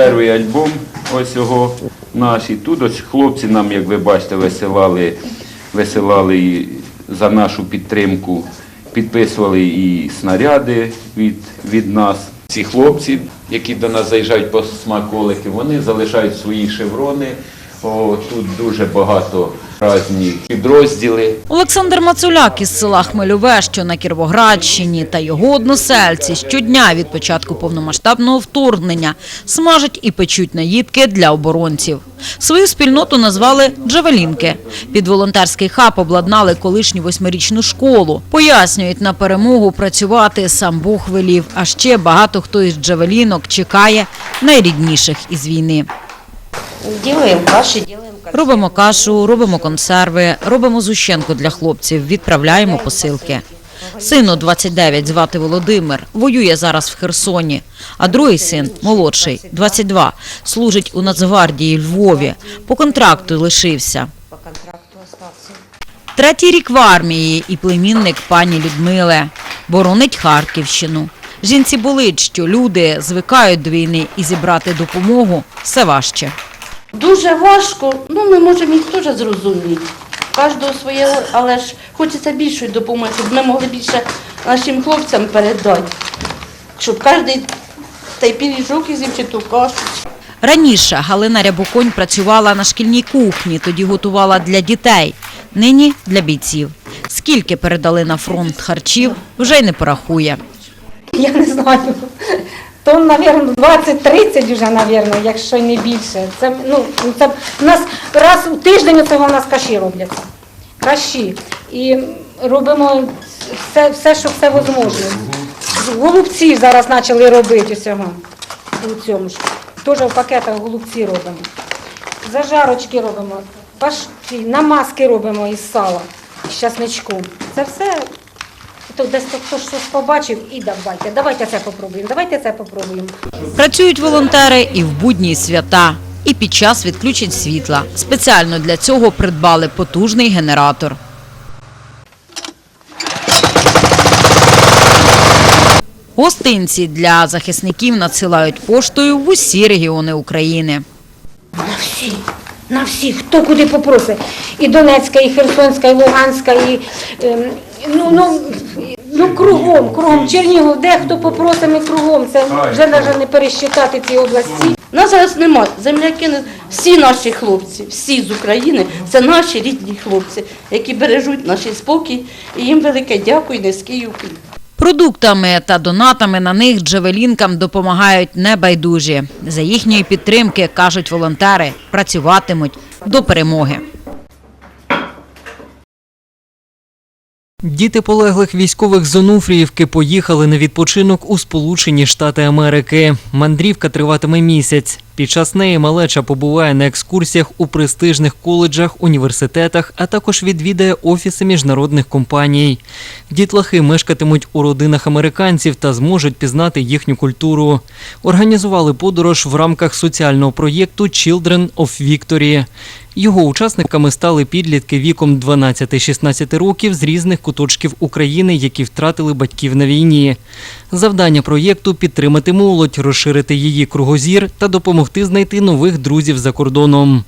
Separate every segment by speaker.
Speaker 1: Перший альбом, ось його наш. І тут ось хлопці нам, як ви бачите, висилали, висилали за нашу підтримку, підписували і снаряди від, від нас. Ці хлопці, які до нас заїжджають по смаколики, вони залишають свої шеврони. О, тут дуже багато різні підрозділи.
Speaker 2: Олександр Мацуляк із села Хмельове, що на Кіровоградщині, та його односельці щодня від початку повномасштабного вторгнення смажать і печуть наїдки для оборонців. Свою спільноту назвали «Джавелінки». Під волонтерський хаб обладнали колишню восьмирічну школу. Пояснюють, на перемогу працювати сам Бог велів, а ще багато хто із джавелінок чекає найрідніших із війни.
Speaker 3: Делаем каши, делаем консервы.
Speaker 2: Робимо кашу, робимо консерви, робимо зущенку для хлопців, відправляємо посилки. Сину 29, звати Володимир, воює зараз в Херсоні, а другий син, молодший, 22, служить у Нацгвардії Львові. По контракту лишився. Третій рік в армії і племінник пані Людмили. Боронить Харківщину. Жінці болить, що люди звикають до війни і зібрати допомогу все важче.
Speaker 4: Дуже важко, ну ми можемо їх теж зрозуміти. Кожного своє, але ж хочеться більшої допомоги, щоб ми могли більше нашим хлопцям передати. Щоб кожен той пиріжок із ту кашу.
Speaker 2: Раніше Галина Рябоконь працювала на шкільній кухні, тоді готувала для дітей, нині для бійців. Скільки передали на фронт харчів, вже й не порахує.
Speaker 5: Я не знаю. То, мабуть, 20-30 вже, мабуть, якщо не більше. Це, ну, це у нас раз у тиждень цього у нас каші робляться. Каші. І робимо все, все що все можливо. Голубці зараз почали робити усього. У цьому ж. Теж в пакетах голубці робимо. Зажарочки робимо, пашки, намазки робимо із сала, з часничком. Це все то десь хтось щось побачив і давайте, давайте це попробуємо, давайте це попробуємо.
Speaker 2: Працюють волонтери і в будні й свята, і під час відключень світла. Спеціально для цього придбали потужний генератор. Гостинці для захисників надсилають поштою в усі регіони України.
Speaker 5: На всі, на всі, хто куди попросить. І Донецька, і Херсонська, і Луганська, і ем, ну, ну, ну кругом, кругом. Чернігов, де хто попросить, кругом. Це вже навіть не пересчитати ці області.
Speaker 4: Нас зараз нема. Земляки, не- всі наші хлопці, всі з України, це наші рідні хлопці, які бережуть наш спокій. І їм велике дякую, низький уклін.
Speaker 2: Продуктами та донатами на них джавелінкам допомагають небайдужі. За їхньої підтримки, кажуть волонтери, працюватимуть до перемоги.
Speaker 6: Діти полеглих військових з Онуфріївки поїхали на відпочинок у Сполучені Штати Америки. Мандрівка триватиме місяць. Під час неї малеча побуває на екскурсіях у престижних коледжах, університетах, а також відвідає офіси міжнародних компаній. Дітлахи мешкатимуть у родинах американців та зможуть пізнати їхню культуру. Організували подорож в рамках соціального проєкту Children of Victory. Його учасниками стали підлітки віком 12-16 років з різних куточків України, які втратили батьків на війні. Завдання проєкту підтримати молодь, розширити її кругозір та допомогти знайти нових друзів за кордоном.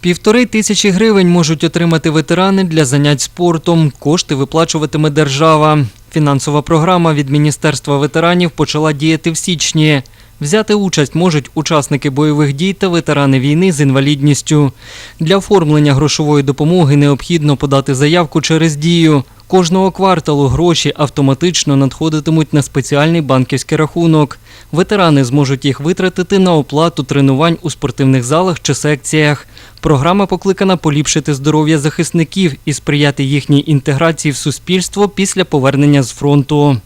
Speaker 6: Півтори тисячі гривень можуть отримати ветерани для занять спортом. Кошти виплачуватиме держава. Фінансова програма від Міністерства ветеранів почала діяти в січні. Взяти участь можуть учасники бойових дій та ветерани війни з інвалідністю. Для оформлення грошової допомоги необхідно подати заявку через дію. Кожного кварталу гроші автоматично надходитимуть на спеціальний банківський рахунок. Ветерани зможуть їх витратити на оплату тренувань у спортивних залах чи секціях. Програма покликана поліпшити здоров'я захисників і сприяти їхній інтеграції в суспільство після повернення з фронту.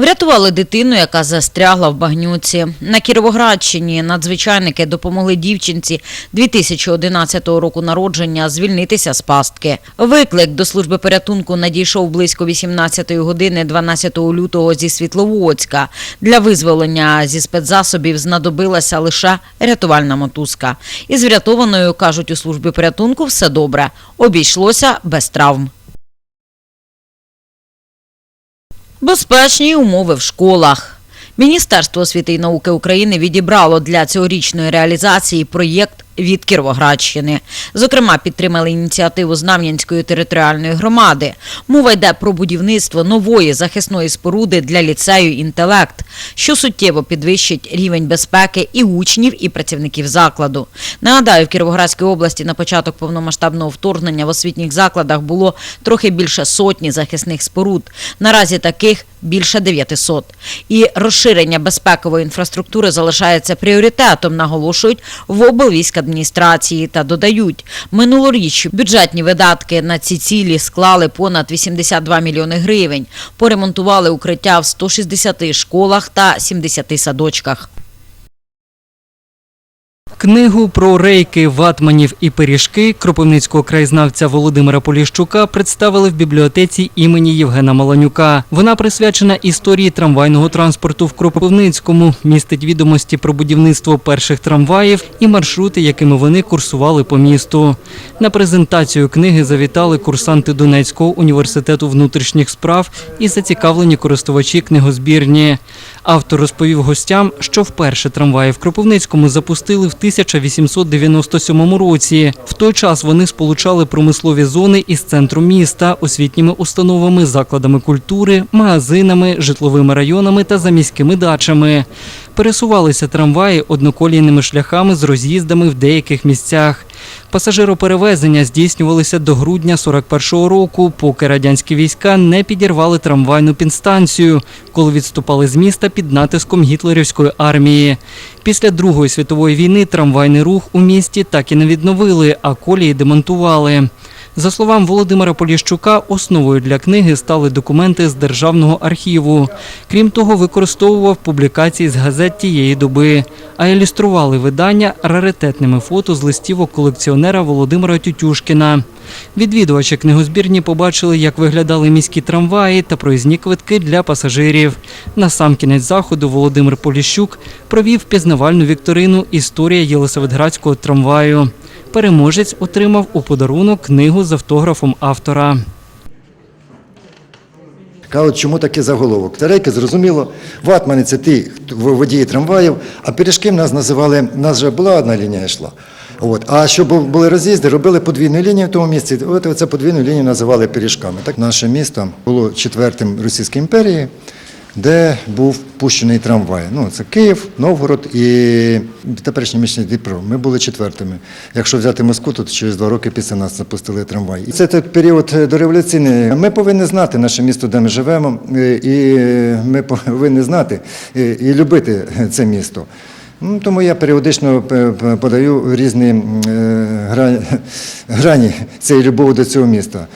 Speaker 2: Врятували дитину, яка застрягла в багнюці. На Кіровоградщині надзвичайники допомогли дівчинці 2011 року народження звільнитися з пастки. Виклик до служби порятунку надійшов близько 18 години 12 лютого зі Світловодська. Для визволення зі спецзасобів знадобилася лише рятувальна мотузка. Із врятованою, кажуть у службі порятунку, все добре. Обійшлося без травм. Безпечні умови в школах. Міністерство освіти і науки України відібрало для цьогорічної реалізації проєкт від Кіровоградщини. Зокрема, підтримали ініціативу Знам'янської територіальної громади. Мова йде про будівництво нової захисної споруди для ліцею «Інтелект», що суттєво підвищить рівень безпеки і учнів, і працівників закладу. Нагадаю, в Кіровоградській області на початок повномасштабного вторгнення в освітніх закладах було трохи більше сотні захисних споруд. Наразі таких більше 900. І розширення безпекової інфраструктури залишається пріоритетом, наголошують в облвійськадміністрації та додають, минулоріч бюджетні видатки на ці цілі склали понад 82 мільйони гривень. Поремонтували укриття в 160 школах та 70 садочках.
Speaker 6: Книгу про рейки, ватманів і пиріжки кропивницького краєзнавця Володимира Поліщука представили в бібліотеці імені Євгена Маланюка. Вона присвячена історії трамвайного транспорту в Кропивницькому, містить відомості про будівництво перших трамваїв і маршрути, якими вони курсували по місту. На презентацію книги завітали курсанти Донецького університету внутрішніх справ і зацікавлені користувачі книгозбірні. Автор розповів гостям, що вперше трамваї в Кропивницькому запустили в 1897 році. В той час вони сполучали промислові зони із центром міста, освітніми установами, закладами культури, магазинами, житловими районами та заміськими дачами. Пересувалися трамваї одноколійними шляхами з роз'їздами в деяких місцях. Пасажироперевезення здійснювалися до грудня 41-го року, поки радянські війська не підірвали трамвайну підстанцію, коли відступали з міста під натиском гітлерівської армії. Після Другої світової війни трамвайний рух у місті так і не відновили, а колії демонтували. За словами Володимира Поліщука, основою для книги стали документи з державного архіву. Крім того, використовував публікації з газет тієї доби, а ілюстрували видання раритетними фото з листівок колекціонера Володимира Тютюшкіна. Відвідувачі книгозбірні побачили, як виглядали міські трамваї та проїзні квитки для пасажирів. На сам кінець заходу Володимир Поліщук провів пізнавальну вікторину Історія Єлисаветградського трамваю. Переможець отримав у подарунок книгу з автографом автора.
Speaker 7: Кажуть, чому такий заголовок? Тарейки, зрозуміло, ватмани це ті водії трамваїв, а пиріжки в нас називали, в нас вже була одна лінія йшла. От. А щоб були роз'їзди, робили подвійну лінію в тому місці. От оце подвійну лінію називали пиріжками. Так наше місто було четвертим Російської імперії, де був пущений трамвай. Ну, це Київ, Новгород і теперішній місячний Дніпро. Ми були четвертими. Якщо взяти Москву, то через два роки після нас запустили трамвай. І це той період е, дореволюційний. Ми повинні знати наше місто, де ми живемо, е, і ми повинні знати е, і любити це місто. Ну, Тому я періодично подаю різні грані цієї любові до цього міста.